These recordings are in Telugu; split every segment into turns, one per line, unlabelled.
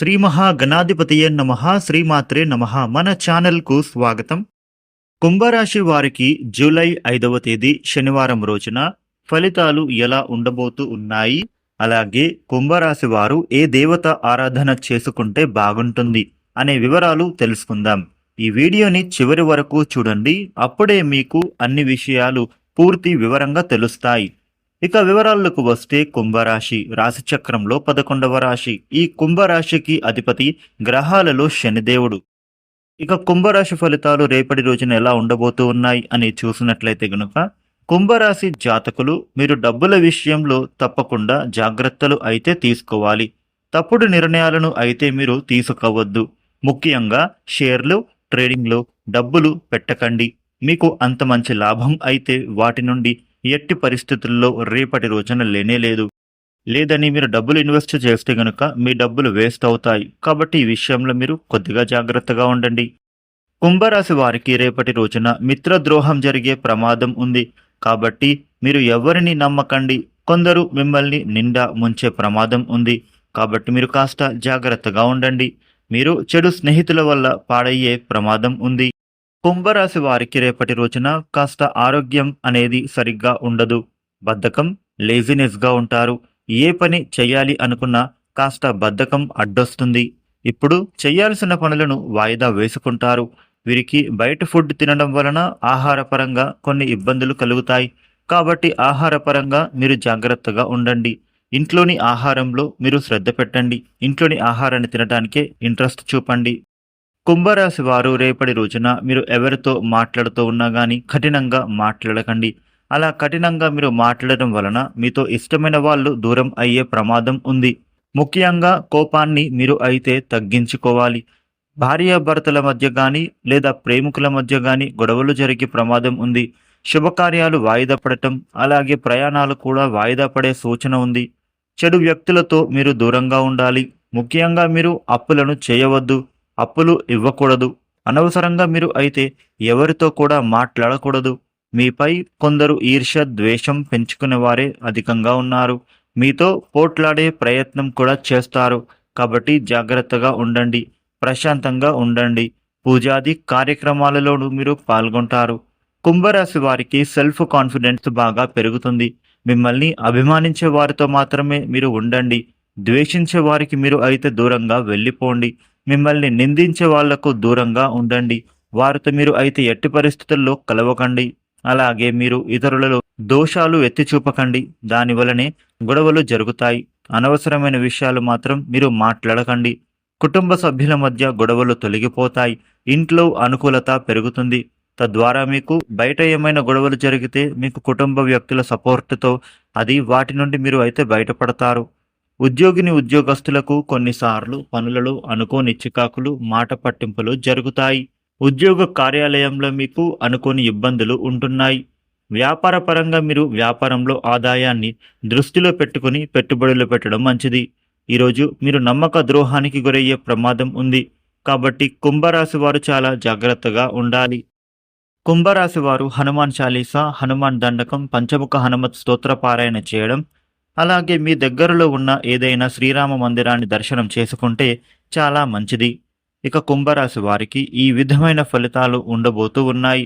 శ్రీ మహాగణాధిపతియే నమ శ్రీమాత్రే నమ. మన ఛానల్కు స్వాగతం. కుంభరాశి వారికి జూలై ఐదవ తేదీ శనివారం రోజున ఫలితాలు ఎలా ఉండబోతూ ఉన్నాయి? అలాగే కుంభరాశి వారు ఏ దేవత ఆరాధన చేసుకుంటే బాగుంటుంది అనే వివరాలు తెలుసుకుందాం. ఈ వీడియోని చివరి వరకు చూడండి. అప్పుడే మీకు అన్ని విషయాలు పూర్తి వివరంగా తెలుస్తాయి. ఇక వివరాలకు వస్తే కుంభరాశి రాశిచక్రంలో పదకొండవ రాశి. ఈ కుంభరాశికి అధిపతి గ్రహాలలో శనిదేవుడు. ఇక కుంభరాశి ఫలితాలు రేపటి రోజున ఎలా ఉండబోతూ ఉన్నాయి అని చూసినట్లయితే గనుక కుంభరాశి జాతకులు మీరు డబ్బుల విషయంలో తప్పకుండా జాగ్రత్తలు అయితే తీసుకోవాలి. తప్పుడు నిర్ణయాలను అయితే మీరు తీసుకోవద్దు. ముఖ్యంగా షేర్లు ట్రేడింగ్లో డబ్బులు పెట్టకండి. మీకు అంత మంచి లాభం అయితే వాటి నుండి ఎట్టి పరిస్థితుల్లో రేపటి రోజున లేనే లేదు. లేదని మీరు డబ్బులు ఇన్వెస్ట్ చేస్తే గనుక మీ డబ్బులు వేస్ట్ అవుతాయి. కాబట్టి ఈ విషయంలో మీరు కొద్దిగా జాగ్రత్తగా ఉండండి. కుంభరాశి వారికి రేపటి రోజున మిత్రద్రోహం జరిగే ప్రమాదం ఉంది. కాబట్టి మీరు ఎవరిని నమ్మకండి? కొందరు మిమ్మల్ని నిండా ముంచే ప్రమాదం ఉంది. కాబట్టి మీరు కాస్త జాగ్రత్తగా ఉండండి. మీరు చెడు స్నేహితుల వల్ల పాడయ్యే ప్రమాదం ఉంది. కుంభరాశి వారికి రేపటి రోజున కాస్త ఆరోగ్యం అనేది సరిగ్గా ఉండదు. బద్ధకం లేజినెస్గా ఉంటారు. ఏ పని చేయాలి అనుకున్నా కాస్త బద్ధకం అడ్డొస్తుంది. ఇప్పుడు చేయాల్సిన పనులను వాయిదా వేసుకుంటారు. వీరికి బయట ఫుడ్ తినడం వలన ఆహారపరంగా కొన్ని ఇబ్బందులు కలుగుతాయి. కాబట్టి ఆహారపరంగా మీరు జాగ్రత్తగా ఉండండి. ఇంట్లోని ఆహారంలో మీరు శ్రద్ధ పెట్టండి. ఇంట్లోని ఆహారాన్ని తినడానికే ఇంట్రెస్ట్ చూపండి. కుంభరాశి వారు రేపటి రోజున మీరు ఎవరితో మాట్లాడుతూ ఉన్నా కానీ కఠినంగా మాట్లాడకండి. అలా కఠినంగా మీరు మాట్లాడడం వలన మీతో ఇష్టమైన వాళ్ళు దూరం అయ్యే ప్రమాదం ఉంది. ముఖ్యంగా కోపాన్ని మీరు అయితే తగ్గించుకోవాలి. భార్యాభర్తల మధ్య కానీ లేదా ప్రేమికుల మధ్య కానీ గొడవలు జరిగే ప్రమాదం ఉంది. శుభకార్యాలు వాయిదా పడటం అలాగే ప్రయాణాలు కూడా వాయిదా పడే సూచన ఉంది. చెడు వ్యక్తులతో మీరు దూరంగా ఉండాలి. ముఖ్యంగా మీరు అప్పులను చేయవద్దు. అప్పులు ఇవ్వకూడదు. అనవసరంగా మీరు అయితే ఎవరితో కూడా మాట్లాడకూడదు. మీపై కొందరు ఈర్ష్య ద్వేషం పెంచుకునేవారే అధికంగా ఉన్నారు. మీతో పోట్లాడే ప్రయత్నం కూడా చేస్తారు. కాబట్టి జాగ్రత్తగా ఉండండి. ప్రశాంతంగా ఉండండి. పూజాది కార్యక్రమాలలోనూ మీరు పాల్గొంటారు. కుంభరాశి వారికి సెల్ఫ్ కాన్ఫిడెన్స్ బాగా పెరుగుతుంది. మిమ్మల్ని అభిమానించే వారితో మాత్రమే మీరు ఉండండి. ద్వేషించే వారికి మీరు అయితే దూరంగా వెళ్ళిపోండి. మిమ్మల్ని నిందించే వాళ్ళకు దూరంగా ఉండండి. వారితో మీరు అయితే ఎట్టి పరిస్థితుల్లో కలవకండి. అలాగే మీరు ఇతరులలో దోషాలు ఎత్తి చూపకండి. దానివలనే గొడవలు జరుగుతాయి. అనవసరమైన విషయాలు మాత్రం మీరు మాట్లాడకండి. కుటుంబ సభ్యుల మధ్య గొడవలు తొలగిపోతాయి. ఇంట్లో అనుకూలత పెరుగుతుంది. తద్వారా మీకు బయట ఏమైనా గొడవలు జరిగితే మీకు కుటుంబ వ్యక్తుల సపోర్ట్తో అది వాటి నుండి మీరు అయితే బయటపడతారు. ఉద్యోగిని ఉద్యోగస్తులకు కొన్నిసార్లు పనులలో అనుకోని చికాకులు మాట పట్టింపులు జరుగుతాయి. ఉద్యోగ కార్యాలయంలో మీకు అనుకోని ఇబ్బందులు ఉంటున్నాయి. వ్యాపార పరంగా మీరు వ్యాపారంలో ఆదాయాన్ని దృష్టిలో పెట్టుకుని పెట్టుబడులు పెట్టడం మంచిది. ఈరోజు మీరు నమ్మక ద్రోహానికి గురయ్యే ప్రమాదం ఉంది. కాబట్టి కుంభరాశి వారు చాలా జాగ్రత్తగా ఉండాలి. కుంభరాశి వారు హనుమాన్ చాలీసా హనుమాన్ దండకం పంచముఖ హనుమత్ స్తోత్ర పారాయణ చేయడం అలాగే మీ దగ్గరలో ఉన్న ఏదైనా శ్రీరామ మందిరాన్ని దర్శనం చేసుకుంటే చాలా మంచిది. ఇక కుంభరాశి వారికి ఈ విధమైన ఫలితాలు ఉండబోతూ ఉన్నాయి.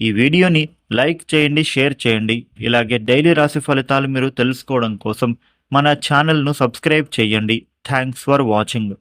ఈ వీడియోని లైక్ చేయండి షేర్ చేయండి. ఇలాగే డైలీ రాశి ఫలితాలు మీరు తెలుసుకోవడం కోసం మన ఛానల్ను సబ్స్క్రైబ్ చేయండి. Thanks for watching.